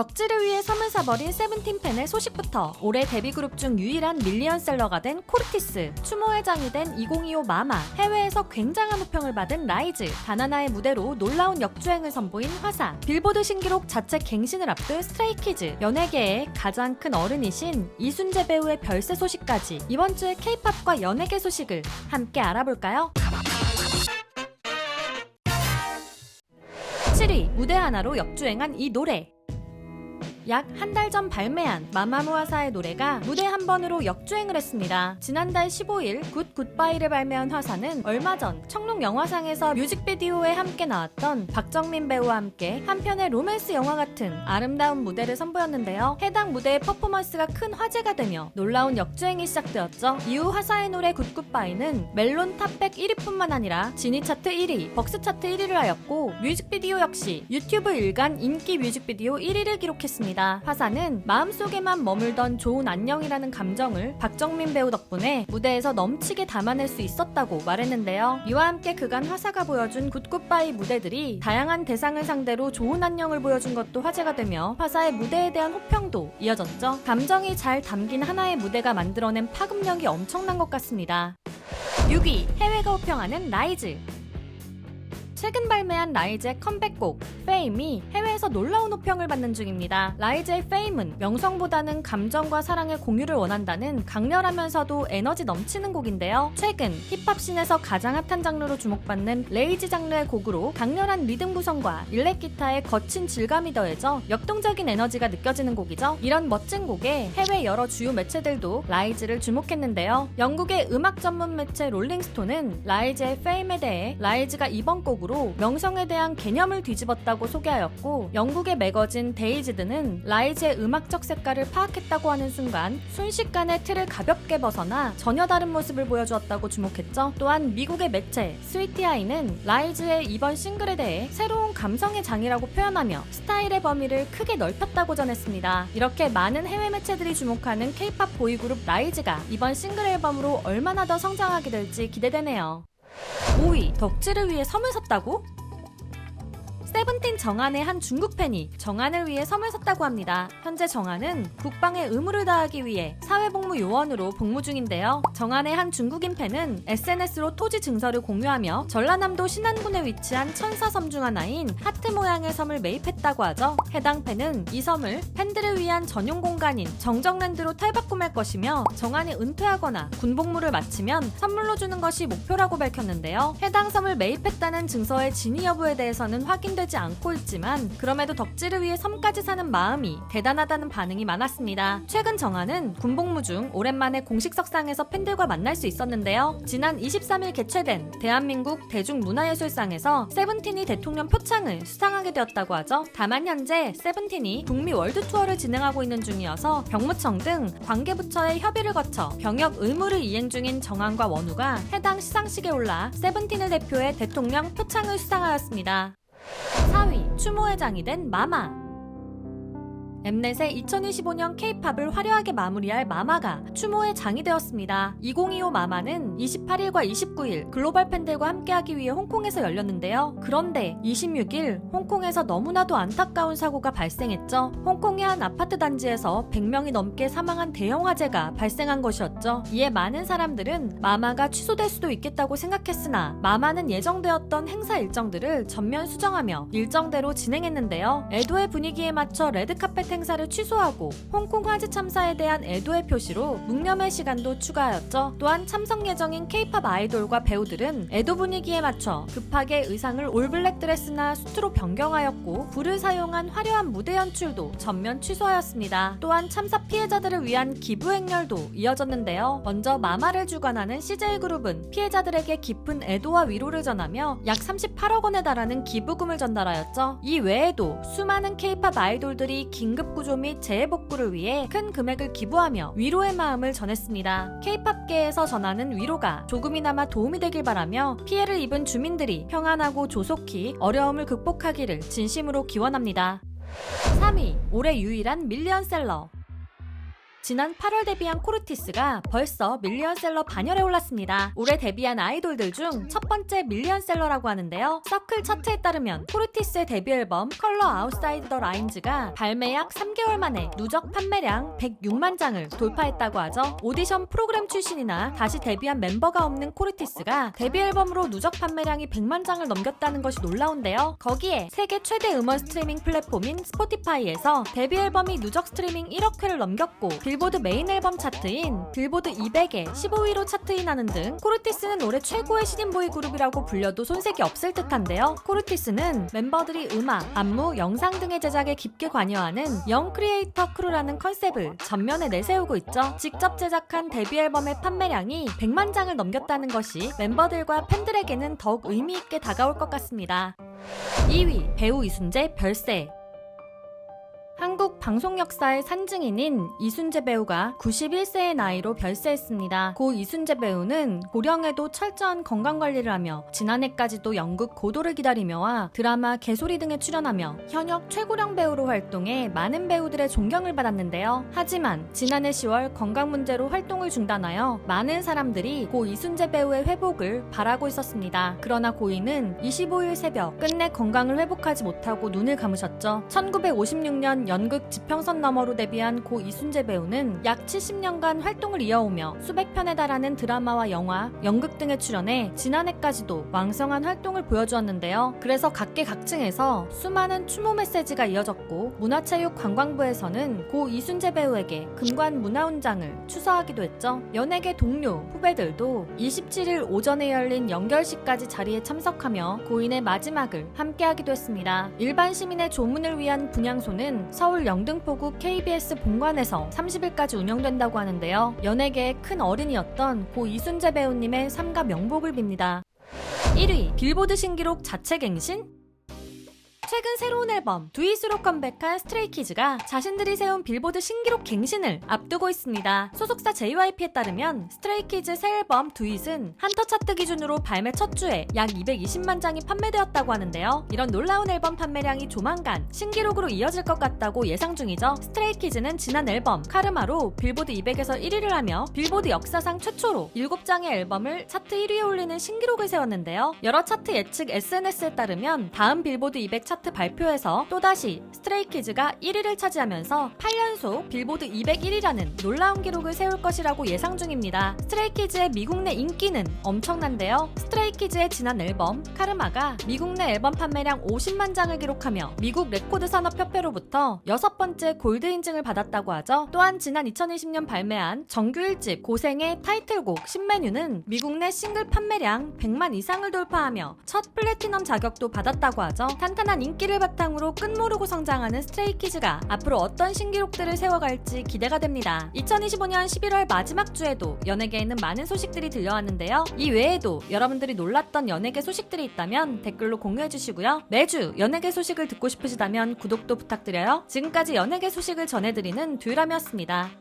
덕질을 위해 섬을 사버린 세븐틴 팬의 소식부터 올해 데뷔 그룹 중 유일한 밀리언셀러가 된 코르티스, 추모의 장이 된 2025 마마, 해외에서 굉장한 호평을 받은 라이즈, 바나나의 무대로 놀라운 역주행을 선보인 화사, 빌보드 신기록 자체 갱신을 앞둔 스트레이키즈, 연예계의 가장 큰 어른이신 이순재 배우의 별세 소식까지 이번 주의 케이팝과 연예계 소식을 함께 알아볼까요? 7위 무대 하나로 역주행한 이 노래 약 한 달 전 발매한 마마무화사의 노래가 무대 한 번으로 역주행을 했습니다. 지난달 15일 굿 굿바이를 발매한 화사는 얼마 전 청룡 영화상에서 뮤직비디오에 함께 나왔던 박정민 배우와 함께 한편의 로맨스 영화 같은 아름다운 무대를 선보였는데요. 해당 무대의 퍼포먼스가 큰 화제가 되며 놀라운 역주행이 시작되었죠. 이후 화사의 노래 굿 굿바이는 멜론 탑백 1위뿐만 아니라 지니 차트 1위, 벅스 차트 1위를 하였고 뮤직비디오 역시 유튜브 일간 인기 뮤직비디오 1위를 기록했습니다. 화사는 마음속에만 머물던 좋은 안녕이라는 감정을 박정민 배우 덕분에 무대에서 넘치게 담아낼 수 있었다고 말했는데요. 이와 함께 그간 화사가 보여준 굿굿바이 무대들이 다양한 대상을 상대로 좋은 안녕을 보여준 것도 화제가 되며 화사의 무대에 대한 호평도 이어졌죠. 감정이 잘 담긴 하나의 무대가 만들어낸 파급력이 엄청난 것 같습니다. 6위 해외가 호평하는 라이즈 최근 발매한 라이즈의 컴백곡 페임이 해외에서 놀라운 호평을 받는 중입니다. 라이즈의 페임은 명성보다는 감정과 사랑의 공유를 원한다는 강렬하면서도 에너지 넘치는 곡인데요. 최근 힙합씬에서 가장 핫한 장르로 주목받는 레이지 장르의 곡으로 강렬한 리듬 구성과 일렉 기타의 거친 질감이 더해져 역동적인 에너지가 느껴지는 곡이죠. 이런 멋진 곡에 해외 여러 주요 매체들도 라이즈를 주목했는데요. 영국의 음악 전문 매체 롤링스톤은 라이즈의 페임에 대해 라이즈가 이번 곡으로 명성에 대한 개념을 뒤집었다고 소개하였고 영국의 매거진 데이지드는 라이즈의 음악적 색깔을 파악했다고 하는 순간 순식간에 틀을 가볍게 벗어나 전혀 다른 모습을 보여주었다고 주목했죠. 또한 미국의 매체 스위티아이는 라이즈의 이번 싱글에 대해 새로운 감성의 장이라고 표현하며 스타일의 범위를 크게 넓혔다고 전했습니다. 이렇게 많은 해외 매체들이 주목하는 케이팝 보이그룹 라이즈가 이번 싱글 앨범으로 얼마나 더 성장하게 될지 기대되네요. 5위 덕질을 위해 섬을 샀다고? 세븐틴 정한의 한 중국 팬이 정한을 위해 섬을 샀다고 합니다. 현재 정한은 국방에 의무를 다하기 위해 사회복무 요원으로 복무 중인데요. 정한의 한 중국인 팬은 SNS로 토지 증서를 공유하며 전라남도 신안군에 위치한 천사섬 중 하나인 하트 모양의 섬을 매입했다고 하죠. 해당 팬은 이 섬을 팬들을 위한 전용 공간인 정정랜드로 탈바꿈할 것이며 정한이 은퇴하거나 군복무를 마치면 선물로 주는 것이 목표라고 밝혔는데요. 해당 섬을 매입했다는 증서의 진위 여부에 대해서는 확인 되지 않고 있지만 그럼에도 덕질을 위해 섬까지 사는 마음이 대단하다는 반응이 많았습니다. 최근 정한은 군복무 중 오랜만에 공식 석상에서 팬들과 만날 수 있었는데요. 지난 23일 개최된 대한민국 대중문화예술상에서 세븐틴이 대통령 표창을 수상하게 되었다고 하죠. 다만 현재 세븐틴이 북미 월드 투어를 진행하고 있는 중이어서 병무청 등 관계부처의 협의를 거쳐 병역 의무를 이행 중인 정한과 원우가 해당 시상식에 올라 세븐틴을 대표해 대통령 표창을 수상하였습니다. 4위 추모의 장이 된 마마 엠넷의 2025년 케이팝을 화려하게 마무리할 마마가 추모의 장이 되었습니다. 2025 마마는 28일과 29일 글로벌 팬들과 함께하기 위해 홍콩에서 열렸는데요. 그런데 26일 홍콩에서 너무나도 안타까운 사고가 발생했죠. 홍콩의 한 아파트 단지에서 100명이 넘게 사망한 대형 화재가 발생한 것이었죠. 이에 많은 사람들은 마마가 취소될 수도 있겠다고 생각했으나 마마는 예정되었던 행사 일정들을 전면 수정하며 일정대로 진행했는데요. 애도의 분위기에 맞춰 레드카펫 행사를 취소하고 홍콩 화재 참사에 대한 애도의 표시로 묵념의 시간도 추가하였죠. 또한 참석 예정인 케이팝 아이돌과 배우들은 애도 분위기에 맞춰 급하게 의상을 올블랙 드레스나 수트로 변경하였고 불을 사용한 화려한 무대 연출도 전면 취소하였습니다. 또한 참사 피해자들을 위한 기부 행렬도 이어졌는데요. 먼저 마마를 주관하는 CJ그룹은 피해자들에게 깊은 애도와 위로를 전하며 약 38억 원에 달하는 기부금을 전달하였죠. 이 외에도 수많은 케이팝 아이돌들이 긴급 구조 및 재해 복구를 위해 큰 금액을 기부하며 위로의 마음을 전했습니다. 케이팝계에서 전하는 위로가 조금이나마 도움이 되길 바라며 피해를 입은 주민들이 평안하고 조속히 어려움을 극복하기를 진심으로 기원합니다. 3위 올해 유일한 밀리언셀러 지난 8월 데뷔한 코르티스가 벌써 밀리언셀러 반열에 올랐습니다. 올해 데뷔한 아이돌들 중 첫 번째 밀리언셀러라고 하는데요. 서클 차트에 따르면 코르티스의 데뷔 앨범 컬러 아웃사이드 더 라인즈가 발매 약 3개월 만에 누적 판매량 106만 장을 돌파했다고 하죠. 오디션 프로그램 출신이나 다시 데뷔한 멤버가 없는 코르티스가 데뷔 앨범으로 누적 판매량이 100만 장을 넘겼다는 것이 놀라운데요. 거기에 세계 최대 음원 스트리밍 플랫폼인 스포티파이에서 데뷔 앨범이 누적 스트리밍 1억 회를 넘겼고 빌보드 메인 앨범 차트인 빌보드 200에 15위로 차트인하는 등 코르티스는 올해 최고의 신인 보이 그룹이라고 불려도 손색이 없을 듯한데요. 코르티스는 멤버들이 음악, 안무, 영상 등의 제작에 깊게 관여하는 영 크리에이터 크루라는 컨셉을 전면에 내세우고 있죠. 직접 제작한 데뷔 앨범의 판매량이 100만 장을 넘겼다는 것이 멤버들과 팬들에게는 더욱 의미 있게 다가올 것 같습니다. 2위 배우 이순재 별세 한국 방송 역사의 산증인인 이순재 배우가 91세의 나이로 별세했습니다. 고 이순재 배우는 고령에도 철저한 건강 관리를 하며 지난해까지도 연극 고도를 기다리며와 드라마 개소리 등에 출연하며 현역 최고령 배우로 활동해 많은 배우들의 존경을 받았는데요. 하지만 지난해 10월 건강 문제로 활동을 중단하여 많은 사람들이 고 이순재 배우의 회복을 바라고 있었습니다. 그러나 고인은 25일 새벽 끝내 건강을 회복하지 못하고 눈을 감으셨죠. 1956년 연극 지평선 너머로 데뷔한 고 이순재 배우는 약 70년간 활동을 이어오며 수백 편에 달하는 드라마와 영화, 연극 등에 출연해 지난해까지도 왕성한 활동을 보여주었는데요. 그래서 각계각층에서 수많은 추모 메시지가 이어졌고 문화체육관광부에서는 고 이순재 배우에게 금관 문화훈장을 추서하기도 했죠. 연예계 동료, 후배들도 27일 오전에 열린 연결식까지 자리에 참석하며 고인의 마지막을 함께하기도 했습니다. 일반 시민의 조문을 위한 분향소는 서울 영등포구 KBS 본관에서 30일까지 운영된다고 하는데요. 연예계의 큰 어른이었던 고 이순재 배우님의 삶과 명복을 빕니다. 1위 빌보드 신기록 자체 갱신? 최근 새로운 앨범 두잇으로 컴백한 스트레이키즈가 자신들이 세운 빌보드 신기록 갱신을 앞두고 있습니다. 소속사 JYP에 따르면 스트레이키즈 새 앨범 두잇은 한터 차트 기준으로 발매 첫 주에 약 220만 장이 판매되었다고 하는데요. 이런 놀라운 앨범 판매량이 조만간 신기록으로 이어질 것 같다고 예상 중이죠. 스트레이키즈는 지난 앨범 카르마로 빌보드 200에서 1위를 하며 빌보드 역사상 최초로 7장의 앨범을 차트 1위에 올리는 신기록을 세웠는데요. 여러 차트 예측 SNS에 따르면 다음 빌보드 200 차트 발표에서 또다시 스트레이키즈가 1위를 차지하면서 8연속 빌보드 201위라는 놀라운 기록을 세울 것이라고 예상 중입니다. 스트레이키즈의 미국 내 인기는 엄청난데요. 스트레이키즈의 지난 앨범 카르마가 미국 내 앨범 판매량 50만 장을 기록하며 미국 레코드 산업 협회로부터 여섯 번째 골드 인증을 받았다고 하죠. 또한 지난 2020년 발매한 정규 1집 고생의 타이틀곡 신메뉴는 미국 내 싱글 판매량 100만 이상을 돌파하며 첫 플래티넘 자격도 받았다고 하죠. 탄탄한 인 기를 바탕으로 끝모르고 성장하는 스트레이키즈가 앞으로 어떤 신기록들을 세워갈지 기대가 됩니다. 2025년 11월 마지막 주에도 연예계에는 많은 소식들이 들려왔는데요. 이 외에도 여러분들이 놀랐던 연예계 소식들이 있다면 댓글로 공유해주시고요. 매주 연예계 소식을 듣고 싶으시다면 구독도 부탁드려요. 지금까지 연예계 소식을 전해드리는 듀람이었습니다.